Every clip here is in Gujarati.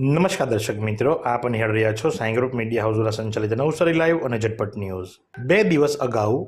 નમસ્કાર દર્શક મિત્રો, આપ નિહાળ રહ્યા છો સાઈ ગ્રુપ મીડિયા હાઉસ સંચાલિત નવસારી લાઈવ અને ઝટપટ ન્યૂઝ. બે દિવસ અગાઉ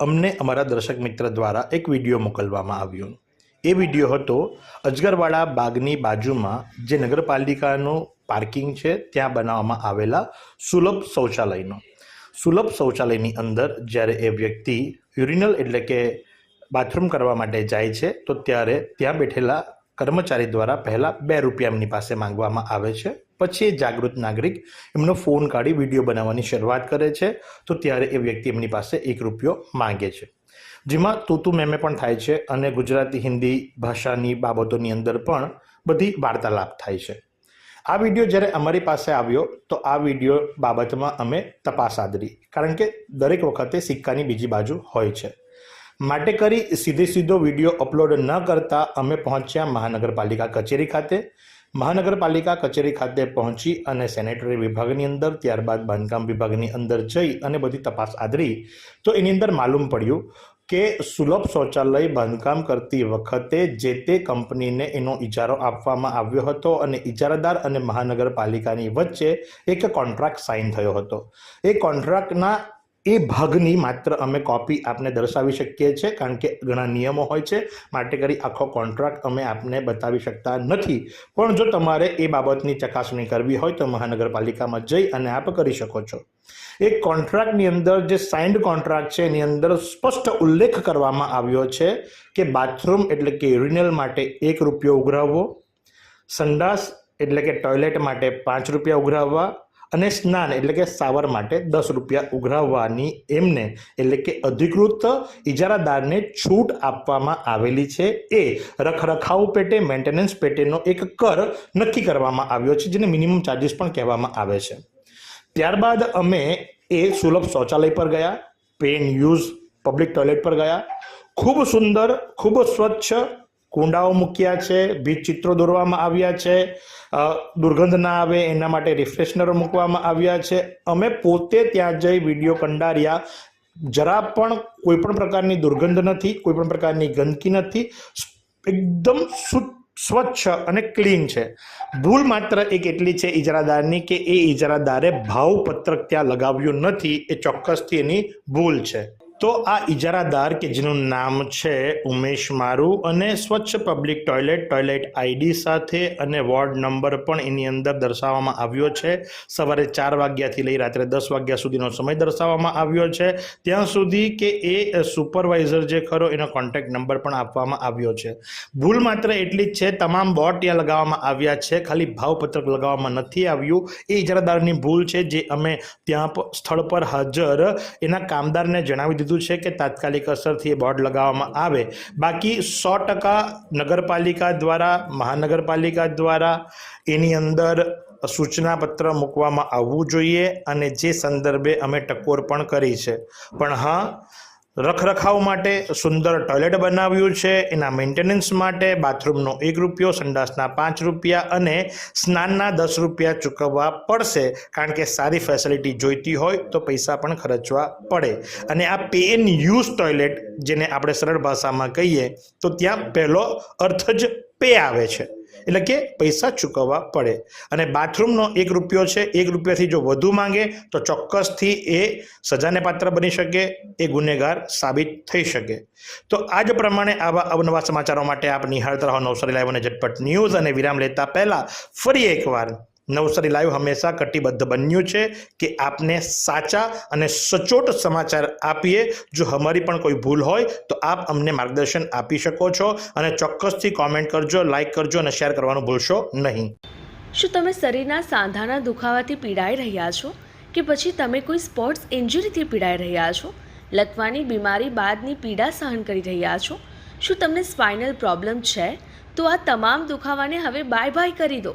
અમને અમારા દર્શક મિત્ર દ્વારા એક વીડિયો મોકલવામાં આવ્યો. એ વીડિયો હતો અજગરવાડા બાગની બાજુમાં જે નગરપાલિકાનું પાર્કિંગ છે, ત્યાં બનાવવામાં આવેલા સુલભ શૌચાલયનો. સુલભ શૌચાલયની અંદર જ્યારે એ વ્યક્તિ યુરિનલ એટલે કે બાથરૂમ કરવા માટે જાય છે, તો ત્યારે ત્યાં બેઠેલા કર્મચારી દ્વારા પહેલાં બે રૂપિયા એમની પાસે માંગવામાં આવે છે. પછી એ જાગૃત નાગરિક એમનો ફોન કાઢી વીડિયો બનાવવાની શરૂઆત કરે છે. તો ત્યારે એ વ્યક્તિ એમની પાસે એક રૂપિયો માંગે છે. જેમાં તૂતુ મેમે પણ થાય છે અને ગુજરાતી, હિન્દી ભાષાની બાબતોની અંદર પણ બધી વાર્તાલાપ થાય છે. આ વીડિયો જ્યારે અમારી પાસે આવ્યો તો આ વીડિયો બાબતમાં અમે તપાસ આદરી. કારણ કે દરેક વખતે સિક્કાની બીજી બાજુ હોય છે. માટે કરી સીધે સીધો વીડિયો અપલોડ ન કરતા અમે પહોંચ્યા મહાનગરપાલિકા કચેરી ખાતે. મહાનગરપાલિકા કચેરી ખાતે પહોંચી અને સેનેટરી વિભાગની અંદર, ત્યારબાદ બાંધકામ વિભાગની અંદર જઈ અને બધી તપાસ આદરી. તો એની અંદર માલુમ પડ્યું કે સુલભ શૌચાલય બાંધકામ કરતી વખતે જે તે કંપનીને એનો ઇજારો આપવામાં આવ્યો હતો અને ઇજારાદાર અને મહાનગરપાલિકાની વચ્ચે એક કોન્ટ્રાક્ટ સાઇન થયો હતો. એ કોન્ટ્રાક્ટના એ ભાગની માત્ર અમે કોપી આપને દર્શાવી શકીએ છીએ, કારણ કે ઘણા નિયમો હોય છે. માટે કરી આખો કોન્ટ્રાક્ટ અમે આપને બતાવી શકતા નથી. પણ જો તમારે એ બાબતની ચકાસણી કરવી હોય તો મહાનગરપાલિકામાં જઈ અને આપ કરી શકો છો. એ કોન્ટ્રાક્ટની અંદર જે સાઇન્ડ કોન્ટ્રાક્ટ છે, એની અંદર સ્પષ્ટ ઉલ્લેખ કરવામાં આવ્યો છે કે બાથરૂમ એટલે કે યુરિનલ માટે એક રૂપિયો ઉઘરાવવો, સંડાસ એટલે કે ટોયલેટ માટે પાંચ રૂપિયા ઉઘરાવવા અને સ્નાન એટલે કે સાવર માટે દસ રૂપિયા ઉઘરાવવાની એમને એટલે કે અધિકૃત ઇજારાદારને છૂટ આપવામાં આવેલી છે. એ રખરખાવ પેટે મેન્ટેનન્સ પેટેનો એક કર નક્કી કરવામાં આવ્યો છે, જેને મિનિમમ ચાર્જિસ પણ કહેવામાં આવે છે. ત્યારબાદ અમે એ સુલભ શૌચાલય પર ગયા પેન યુઝ પબ્લિક ટોયલેટ પર ગયા. ખૂબ સુંદર, ખૂબ સ્વચ્છ કુંડાઓ મૂક્યા છે ભીત ચિત્રો દોરવામાં આવ્યા છે દુર્ગંધ ના આવે એના માટે રિફ્રેશનરો મૂકવામાં આવ્યા છે. અમે પોતે ત્યાં જઈ વીડિયો કંડાર્યા. જરા પણ કોઈ પણ પ્રકારની દુર્ગંધ નથી, કોઈ પણ પ્રકારની ગંદકી નથી. એકદમ સ્વચ્છ અને ક્લીન છે. ભૂલ માત્ર એક એટલી છે ઇજરાદારની કે એ ઇજરાદારે ભાવપત્રક ત્યાં લગાવ્યું નથી, એ ચોક્કસથી એની ભૂલ છે. તો આ ઇજારાદાર કે જેનું નામ છે ઉમેશ મારુ અને સ્વચ્છ પબ્લિક ટોયલેટ ટોયલેટ આઈડી સાથે અને વોર્ડ નંબર પણ એની અંદર દર્શાવવામાં આવ્યો છે. સવારે ચાર વાગ્યાથી લઈ રાત્રે દસ વાગ્યા સુધીનો સમય દર્શાવવામાં આવ્યો છે. ત્યાં સુધી કે એ સુપરવાઇઝર જે ખરો એનો કોન્ટેક્ટ નંબર પણ આપવામાં આવ્યો છે. ભૂલ માત્ર એટલી જ છે, તમામ બોર્ડ ત્યાં લગાવવામાં આવ્યા છે. ખાલી ભાવપત્રક લગાવવામાં નથી આવ્યું. એ ઇજારાદારની ભૂલ છે જે અમે ત્યાં સ્થળ પર હાજર એના કામદારને જણાવી દીધું છે કે તાત્કાલિક અસરથી એ બોર્ડ લગાવવામાં આવે. બાકી સો ટકા નગરપાલિકા દ્વારા, મહાનગરપાલિકા દ્વારા એની અંદર સૂચનાપત્ર મૂકવામાં આવવું જોઈએ અને જે સંદર્ભે અમે ટકોર પણ કરી છે. પણ હા રખરખાવ માટે સુંદર ટોયલેટ બનાવ્યું છે. એના મેન્ટેનન્સ માટે બાથરૂમનો એક રૂપિયો, સંડાસના પાંચ રૂપિયા અને સ્નાનના દસ રૂપિયા ચૂકવવા પડશે. કારણ કે સારી ફેસિલિટી જોઈતી હોય તો પૈસા પણ ખર્ચવા પડે. અને આ પે એન યુઝ ટોયલેટ જેને આપણે સરળ ભાષામાં કહીએ, તો ત્યાં પહેલો અર્થ જ પે આવે છે. એટલે કે પૈસા ચૂકવવા પડે. અને બાથરૂમનો એક રૂપિયો છે, એક રૂપિયાથી જો વધુ માંગે, તો ચોક્કસથી એ સજાને પાત્ર બની શકે, એ ગુનેગાર સાબિત થઈ શકે. તો આ જ પ્રમાણે આવા અવનવા સમાચારો માટે આપ નિહાળતા રહો નવસારી લાઈવ અને ઝટપટ ન્યૂઝ અને વિરામ લેતા પહેલાં ફરી એકવાર નવસારી લાઈવ હંમેશા કટિબદ્ધ બન્યું છે કે આપને સાચા અને સચોટ સમાચાર આપીએ. જો અમારી પણ કોઈ ભૂલ હોય તો આપ અમને માર્ગદર્શન આપી શકો છો અને ચોક્કસથી કોમેન્ટ કરજો લાઈક કરજો અને શેર કરવાનું ભૂલશો નહીં. શું તમે શરીરના સાંધાના દુખાવાથી પીડાઈ રહ્યા છો? કે પછી તમે કોઈ સ્પોર્ટ્સ ઇન્જરીથી પીડાઈ રહ્યા છો? લકવાની બીમારી બાદની પીડા સહન કરી રહ્યા છો? શું તમને સ્પાઇનલ પ્રોબ્લેમ છે? તો આ તમામ દુખાવાને હવે બાય બાય કરી દો.